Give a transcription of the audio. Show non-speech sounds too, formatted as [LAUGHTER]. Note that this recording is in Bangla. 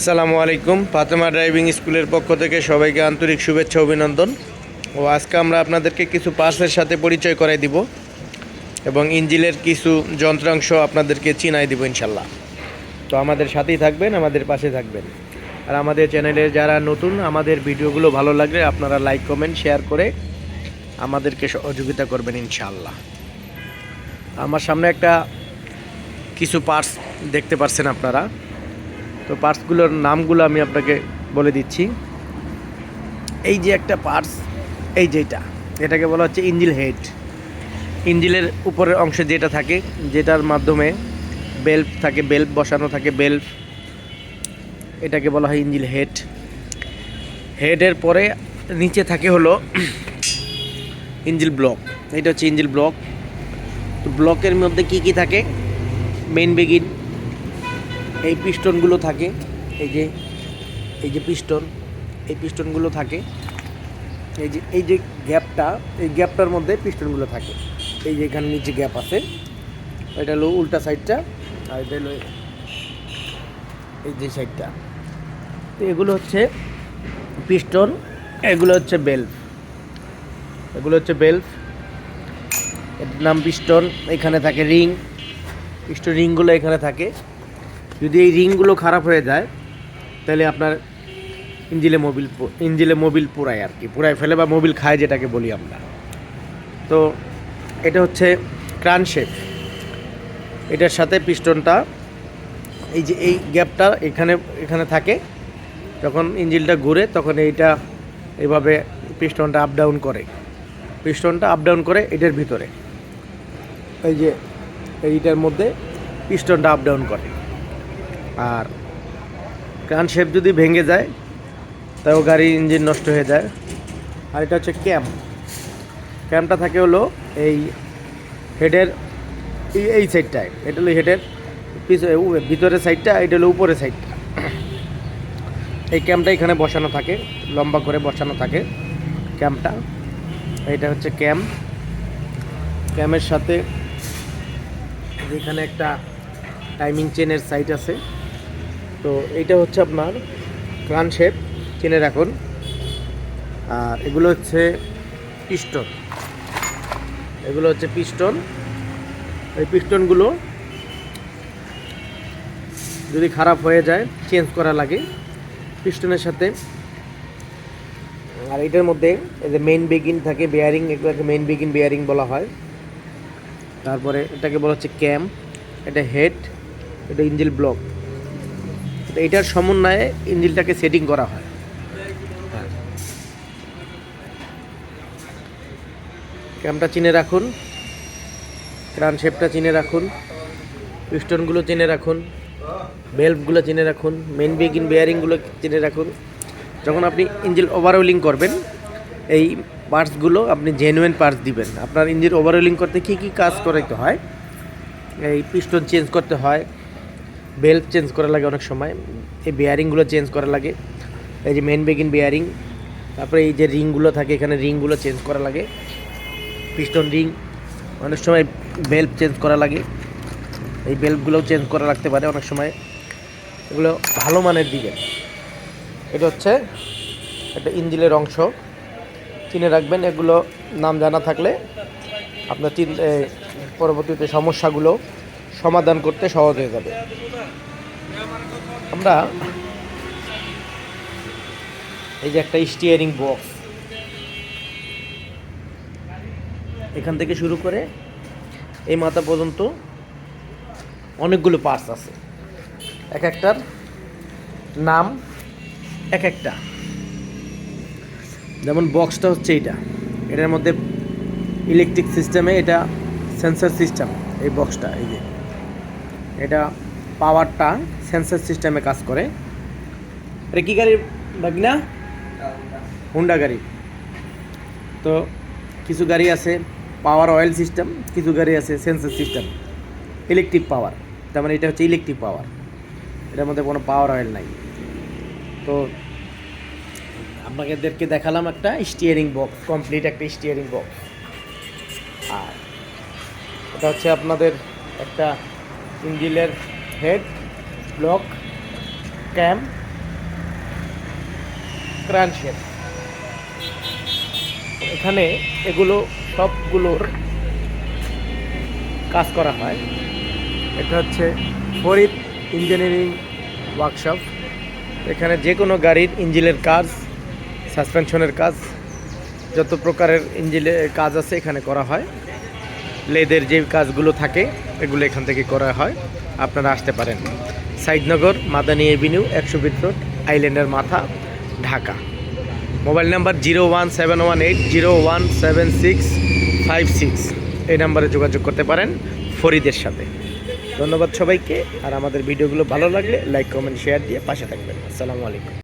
আসসালামু আলাইকুম। ফাতেমা ড্রাইভিং স্কুলের পক্ষ থেকে সবাইকে আন্তরিক শুভেচ্ছা, অভিনন্দন। ও আজকে আমরা আপনাদেরকে কিছু পার্সের সাথে পরিচয় করাই দিব এবং ইঞ্জিলের কিছু যন্ত্রাংশ আপনাদেরকে চিনাই দিব ইনশাল্লাহ। তো আমাদের সাথেই থাকবেন, আমাদের পাশে থাকবেন। আর আমাদের চ্যানেলে যারা নতুন, আমাদের ভিডিওগুলো ভালো লাগলে আপনারা লাইক, কমেন্ট, শেয়ার করে আমাদেরকে সহযোগিতা করবেন ইনশাল্লাহ। আমার সামনে একটা কিছু পার্স দেখতে পারছেন আপনারা। তো পার্টসগুলোর নামগুলো আমি আপনাকে বলে দিচ্ছি। এই যে একটা পার্টস এই যেটা এটাকে বলা হচ্ছে ইঞ্জিল হেড। ইঞ্জিলের উপরের অংশে যেটা থাকে, যেটার মাধ্যমে বেল্ট থাকে, বেল্ট বসানো থাকে, বেল্ট, এটাকে বলা হয় ইঞ্জিল হেড। হেডের পরে নিচে থাকে হলো [CLEARS THROAT] ইঞ্জিল ব্লক। এটা হচ্ছে ইঞ্জিল ব্লক। তো ব্লকের মধ্যে কি কি থাকে? মেইন বেগিন এই পিস্টনগুলো থাকে, এই যে এই যে পিস্টন, এই পিস্টনগুলো থাকে, এই যে এই যে গ্যাপটা, এই গ্যাপটার মধ্যে পিস্টনগুলো থাকে। এই যে এখানে নিচে গ্যাপ আছে, এটা হলো উল্টা সাইডটা, আর এটা হলো এই যে সাইডটা। তো এগুলো হচ্ছে পিস্টন, এগুলো হচ্ছে বেল্ট এগুলো হচ্ছে বেল্ট এটার নাম পিস্টন, এখানে থাকে রিং। পিস্টন রিংগুলো এখানে থাকে। যদি এই রিংগুলো খারাপ হয়ে যায়, তাহলে আপনার ইঞ্জিলে মোবিল ইঞ্জিলে মোবিল পুরায় আর কি, পুরায় ফেলে বা মোবিল খায় যেটাকে বলি আমরা। তো এটা হচ্ছে ক্রান শেপ এটার সাথে পিস্টনটা, এই যে এই গ্যাপটা এখানে এখানে থাকে, যখন ইঞ্জিলটা ঘুরে তখন এইটা এইভাবে পিস্টনটা আপ ডাউন করে। পিস্টনটা আপ ডাউন করে এটার ভিতরে। এই যে এইটার মধ্যে পিস্টনটা আপ ডাউন করে। আর ক্রান শেপ যদি ভেঙে যায়, তাও গাড়ির ইঞ্জিন নষ্ট হয়ে যায়। আর এটা হচ্ছে ক্যাম্প ক্যাম্পটা থাকে হলো এই হেডের এই সাইডটায় এটা হলো হেডের পিছ ভিতরের সাইডটা এটা হলো উপরের সাইডটা এই ক্যাম্পটা এখানে বসানো থাকে, লম্বা করে বসানো থাকে ক্যাম্পটা এটা হচ্ছে ক্যাম্প ক্যামের সাথে এখানে একটা টাইমিং চেনের সাইট আছে তো এইটা হচ্ছে আপনার ক্রান শেপ, চেনে রাখুন। আর এগুলো হচ্ছে পিস্টন। এগুলো হচ্ছে পিস্টন। এই পিস্টনগুলো যদি খারাপ হয়ে যায়, চেঞ্জ করা লাগে পিস্টনের সাথে। আর এটার মধ্যে এই যে মেইন বেগিন থাকে বেয়ারিং এগুলোকে মেইন বেগিন বেয়ারিং বলা হয়। তারপরে এটাকে বলা হচ্ছে ক্যাম্প এটা হেড এটা ইঞ্জিল ব্লক এটার সমন্বয়ে ইঞ্জিলটাকে সেটিং করা হয়। ক্যাম্পটা চিনে রাখুন ক্রান শেপটা চিনে রাখুন পিস্টনগুলো চিনে রাখুন বেল্টগুলো চিনে রাখুন মেন বেগিন বেয়ারিংগুলো চিনে রাখুন। যখন আপনি ইঞ্জিন ওভারওয়েলিং করবেন, এই পার্টসগুলো আপনি জেনুইন পার্টস দিবেন। আপনার ইঞ্জিন ওভারওয়েলিং করতে কী কী কাজ করাইতে হয়? এই পিস্টন চেঞ্জ করতে হয় বেল্ট চেঞ্জ করা লাগে অনেক সময়। এই বেয়ারিংগুলো চেঞ্জ করা লাগে। এই যে মেন বেগিন বেয়ারিং তারপরে এই যে রিংগুলো থাকে, এখানে রিংগুলো চেঞ্জ করা লাগে। পিস্টন রিং অনেক সময় বেল্ট চেঞ্জ করা লাগে। এই বেল্টগুলোও চেঞ্জ করা লাগতে পারে অনেক সময়। এগুলো ভালো মানের দিকে। এটা হচ্ছে একটা ইঞ্জিলের অংশ। চিনে রাখবেন, এগুলো নাম জানা থাকলে আপনার চিন পরবর্তীতে সমস্যাগুলো সমাধান করতে সহজ হয়ে যাবে। আমরা এই যে একটা স্টিয়ারিং বক্স এখান থেকে শুরু করে এই মাথা পর্যন্ত অনেকগুলো পার্টস আছে। এক একটার নাম এক একটা। যেমন বক্সটা হচ্ছে এইটা। এটার মধ্যে ইলেকট্রিক সিস্টেমে এটা সেন্সার সিস্টেম এই বক্সটা এই যে। এটা পাওয়ারটা সেন্সর সিস্টেমে কাজ করে। এটা কী গাড়ি বাগনা হুন্ডা গাড়ি। তো কিছু গাড়ি আছে পাওয়ার অয়েল সিস্টেম কিছু গাড়ি আছে সেন্সার সিস্টেম ইলেকট্রিক পাওয়ার তার মানে এটা হচ্ছে ইলেকট্রিক পাওয়ার এটার মধ্যে কোনো পাওয়ার অয়েল নাই। তো আপনাদেরকে দেখালাম একটা স্টিয়ারিং বক্স কমপ্লিট একটা স্টিয়ারিং বক্স আর এটা হচ্ছে আপনাদের একটা ইঞ্জিনের হেড, ব্লক, ক্যাম ক্রানশের এখানে এগুলো সবগুলোর কাজ করা হয়। এটা হচ্ছে ফরিদ ইঞ্জিনিয়ারিং ওয়ার্কশপ। এখানে যে কোনো গাড়ির ইঞ্জিনের কাজ, সাসপেনশনের কাজ, যত প্রকারের ইঞ্জিনের কাজ আছে এখানে করা হয়। লেদের যে কাজগুলো থাকে, এগুলো এখান থেকে করা হয়। আপনারা আসতে পারেন। সাইদনগর মাদানী এভিনিউ, একশো ফিট রোড, আইল্যান্ডের মাথা, Dhaka. Mobile number zero one seven one eight, zero one seven six five six. এই নাম্বারে যোগাযোগ করতে পারেন ফরিদের সাথে। ধন্যবাদ সবাইকে, আর আমাদের ভিডিওগুলো ভালো লাগলে লাইক, কমেন্ট, শেয়ার দিয়ে পাশে থাকবেন। আসসালামু আলাইকুম।